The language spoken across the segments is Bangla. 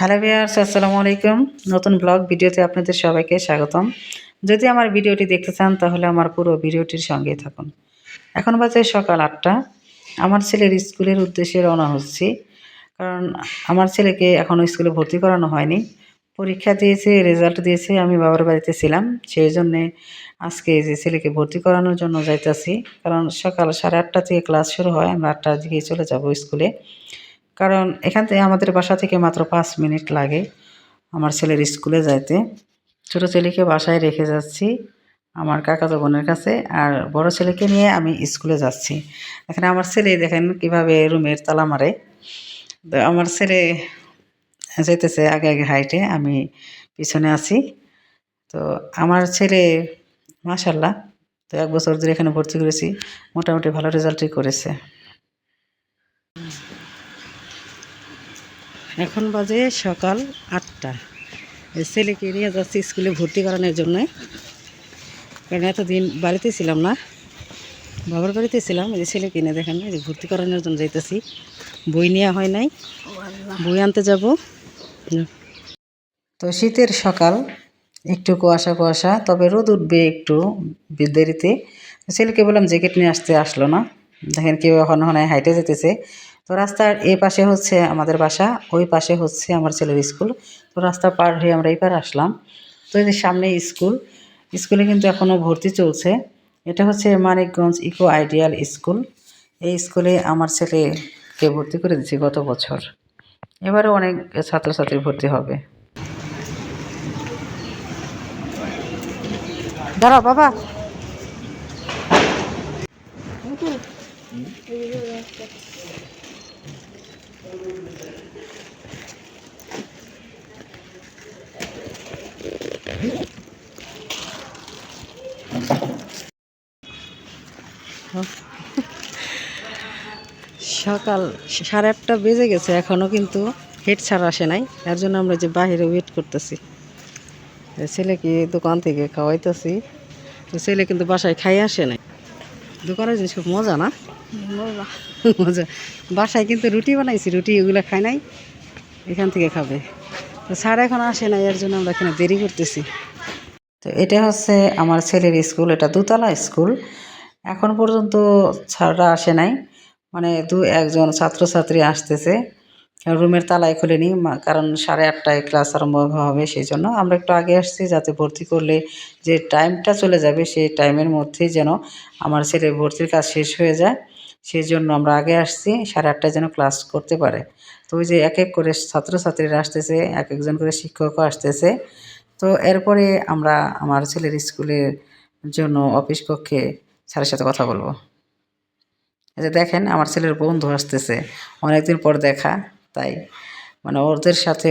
হ্যালো ভিয়ার্স আসসালামু আলাইকুম। নতুন ব্লগ ভিডিওতে আপনাদের সবাইকে স্বাগতম। যদি আমার ভিডিওটি দেখতে চান, তাহলে আমার পুরো ভিডিওটির সঙ্গেই থাকুন। এখন বাজে সকাল আটটা। আমার ছেলের স্কুলের উদ্দেশ্যে রওনা হচ্ছি। কারণ আমার ছেলেকে এখনও স্কুলে ভর্তি করানো হয়নি। পরীক্ষা দিয়েছে, রেজাল্ট দিয়েছে, আমি বাবার বাড়িতে ছিলাম। সেই জন্যে আজকে যে ছেলেকে ভর্তি করানোর জন্য যাইতাছি। কারণ সকাল সাড়ে আটটা থেকে ক্লাস শুরু হয়, আমরা আটটার দিকে চলে যাব স্কুলে। কারণ এখান থেকে আমাদের বাসা থেকে মাত্র পাঁচ মিনিট লাগে আমার ছেলের স্কুলে যাইতে। ছোটো ছেলেকে বাসায় রেখে যাচ্ছি আমার কাকাতো বোনের কাছে আর বড় ছেলেকে নিয়ে আমি স্কুলে যাচ্ছি। এখানে আমার ছেলে দেখেন কীভাবে রুমের তালা মারে। তো আমার ছেলে যেতেছে আগে আগে হাইটে, আমি পিছনে আছি। তো আমার ছেলে মাশাল্লাহ তো এক বছর ধরে এখানে ভর্তি করেছি, মোটামুটি ভালো রেজাল্টই করেছে। এখন বাজে সকাল আটটা। ছেলেকে নিয়ে যাচ্ছি স্কুলে ভর্তি করানোর জন্য। কারণ এতদিন বাড়িতে ছিলাম না, বাবার বাড়িতে ছিলাম, এই যে ছেলে কিনে দেখেন, এই যে ভর্তি করানোর জন্য যাইতেছি। বই নেওয়া হয় নাই, বই আনতে যাব। তো শীতের সকাল, একটু কুয়াশা কুয়াশা, তবে রোদ উঠবে একটু দেরিতে। ছেলেকে বললাম জ্যাকেট নিয়ে আসতে আসলো না। দেখেন কেউ এখন ওখানে হাইটে যেতেছে তো রাস্তার এই পাশে হচ্ছে আমাদের বাসা, ওই পাশে হচ্ছে আমার ছেলের স্কুল। তো রাস্তা পার হয়ে আমরা এই পার আসলাম। তো যে সামনে স্কুল, স্কুলে কিন্তু এখনও ভর্তি চলছে। এটা হচ্ছে মানিকগঞ্জ ইকো আইডিয়াল স্কুল। এই স্কুলে আমার ছেলেকে ভর্তি করে দিচ্ছি গত বছর। এবারে অনেক ছাত্রছাত্রী ভর্তি হবে। দাঁড়াও বাবা। সকাল সাড়ে আটটা বেজে গেছে এখনও কিন্তু হেড ছাড়া আসে নাই। এর জন্য আমরা যে বাইরে ওয়েট করতেছি। ছেলেকে দোকান থেকে খাওয়াইতেছি। ছেলে কিন্তু বাসায় খাই আসে নাই। দোকানের জিনিস খুব মজা না? বাসায় কিন্তু রুটি বানাইছি, রুটি এগুলো খায় নাই, এখান থেকে খাবে। তো স্যার এখন আসে নাই, এর জন্য আমরা এখানে দেরি করতেছি। তো এটা হচ্ছে আমার ছেলের স্কুল, এটা দুতলা স্কুল। এখন পর্যন্ত স্যাররা আসে নাই মানে দু একজন ছাত্রছাত্রী আসতেছে। রুমের তালায় খুলেনি কারণ সাড়ে আটটায় ক্লাস আরম্ভ হবে সেই জন্য। আমরা একটু আগে আসছি, যাতে ভর্তি করলে যে টাইমটা চলে যাবে, সেই টাইমের মধ্যেই যেন আমার ছেলে ভর্তির কাজ শেষ হয়ে যায়। সেই জন্য আমরা আগে আসছি, সাড়ে আটটায় যেন ক্লাস করতে পারে। তো ওই যে এক এক করে ছাত্রছাত্রীরা আসতেছে, এক একজন করে শিক্ষকও আসতেছে। তো এরপরে আমরা আমার ছেলের স্কুলের জন্য অফিস কক্ষে স্যারের সাথে কথা বলব। যে দেখেন, আমার ছেলের বন্ধু আসতেছে, অনেকদিন পর দেখা, তাই। মানে ওদের সাথে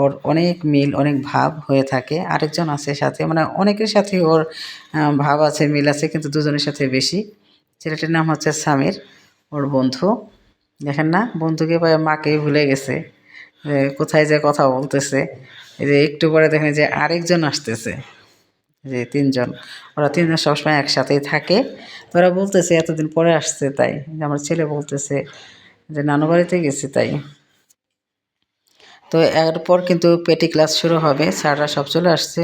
ওর অনেক মিল, অনেক ভাব হয়ে থাকে। আরেকজন আছে সাথে মানে অনেকের সাথে ওর ভাব আছে, মিল আছে, কিন্তু দুজনের সাথে বেশি। ছেলেটির নাম হচ্ছে সামির, ওর বন্ধু। দেখেন না, বন্ধুকে পায় মাকে ভুলে গেছে কোথায় যে কথা বলতেছে। যে একটু পরে দেখেন যে আরেকজন আসতেছে যে তিনজন। ওরা তিনজন সবসময় একসাথেই থাকে। তো ওরা বলতেছে, এতদিন পরে আসছে তাই। আমার ছেলে বলতেছে যে, নানু বাড়িতে গেছি তাই। তো এরপর কিন্তু পেটি ক্লাস শুরু হবে, স্যাররা সব চলে আসছে।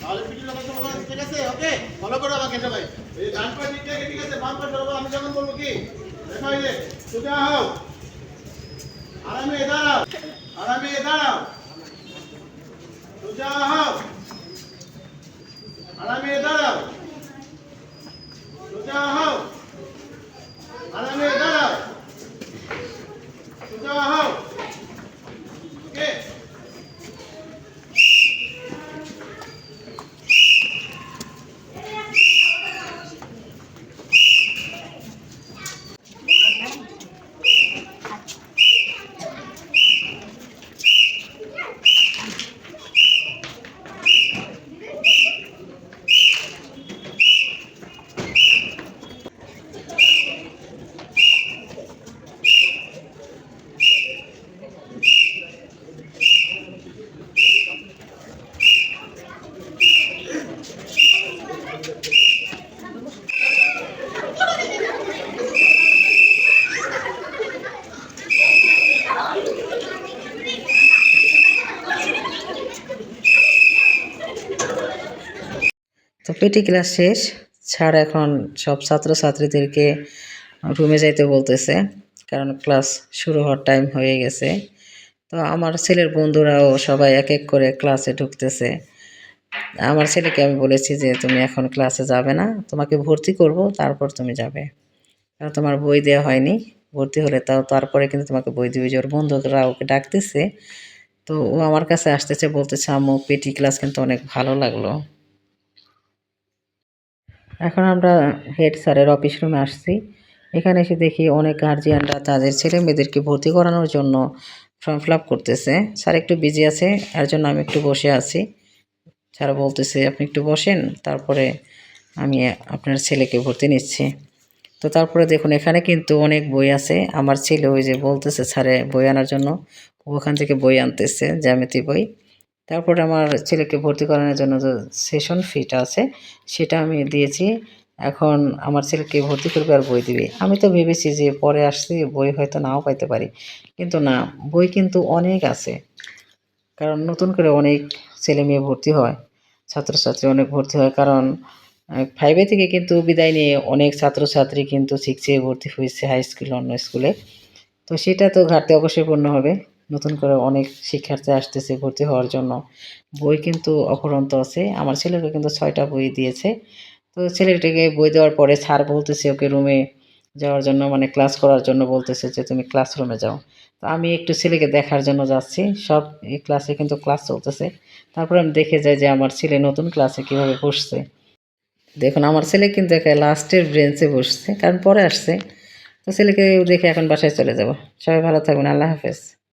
তাহলে ভিডিও লাগাতে ঠিক আছে? ওকে ফলো আমি যখন বলব কি? দেখো এই যে আরামে দাঁড়াও। আরামে দাঁড়াও। সোজা হও। আরামে দাঁড়াও সোজা হও আরামে দাঁড়াও সোজা হও ওকে পেটি ক্লাস শেষ, স্যার এখন সব ছাত্রছাত্রীদেরকে রুমে যাইতে বলতেছে, কারণ ক্লাস শুরু হওয়ার টাইম হয়ে গেছে। তো আমার ছেলের বন্ধুরাও সবাই এক এক করে ক্লাসে ঢুকতেছে। আমার ছেলেকে আমি বলেছি যে, তুমি এখন ক্লাসে যাবে না, তোমাকে ভর্তি করব, তারপর তুমি যাবে। কারণ তোমার বই দেওয়া হয়নি, ভর্তি হলে তাও তারপরে কিন্তু তোমাকে বই দিবে। যে ওর বন্ধুরা ওকে ডাকতেছে, তো ও আমার কাছে আসতেছে, বলতেছে, আম্মু, পেটি ক্লাস কিন্তু অনেক ভালো লাগল। এখন আমরা হেড স্যারের অফিস রুমে আসছি। এখানে এসে দেখি অনেক গার্জিয়ানরা তাদের ছেলে মেয়েদেরকে ভর্তি করানোর জন্য ফর্ম ফিল আপ করতেছে। স্যার একটু বিজি আছে, এর জন্য আমি একটু বসে আছি। স্যার বলতেছে, আপনি একটু বসেন, তারপরে আমি আপনার ছেলেকে ভর্তি নিচ্ছি। তো তারপরে দেখুন, এখানে কিন্তু অনেক বই আছে। আমার ছেলে ওই যে বলতেছে, স্যারে বই আনার জন্য ওখান থেকে বই আনতেছে, জ্যামিতি বই। তারপরে আমার ছেলেকে ভর্তি করানোর জন্য যে সেশন ফিটা আছে, সেটা আমি দিয়েছি। এখন আমার ছেলেকে ভর্তি করবে আর বই দিবে। আমি তো ভেবেছি যে পরে আসছি, বই হয়তো নাও পাইতে পারি। কিন্তু না, বই কিন্তু অনেক আছে। কারণ নতুন করে অনেক ছেলে মেয়ে ভর্তি হয়, ছাত্রছাত্রী অনেক ভর্তি হয়। কারণ ফাইভে থেকে কিন্তু বিদায় নিয়ে অনেক ছাত্রছাত্রী কিন্তু সিক্সে ভর্তি হয়েছে হাই স্কুল অন্য স্কুলে তো সেটা তো ঘাটতি অবশ্যই পূর্ণ হবে। নতুন করে অনেক শিক্ষার্থী আসতেছে ভর্তি হওয়ার জন্য। বই কিন্তু অপরন্ত আছে। আমার ছেলেকে কিন্তু ছয়টা বই দিয়েছে। তো ছেলেটাকে বই দেওয়ার পরে স্যার বলতেছে ওকে রুমে যাওয়ার জন্য মানে ক্লাস করার জন্য বলতেছে যে, তুমি ক্লাসরুমে যাও। তো আমি একটু ছেলেকে দেখার জন্য যাচ্ছি। সব ক্লাসে কিন্তু ক্লাস চলতেছে। তারপরে আমি দেখে যাই যে আমার ছেলে নতুন ক্লাসে কীভাবে বসছে। দেখুন, আমার ছেলে কিন্তু একে লাস্টের ব্রেঞ্চে বসছে, কারণ পরে আসছে। তো ছেলেকে দেখে এখন বাসায় চলে যাব। সবাই ভালো থাকবেন। আল্লাহ হাফেজ।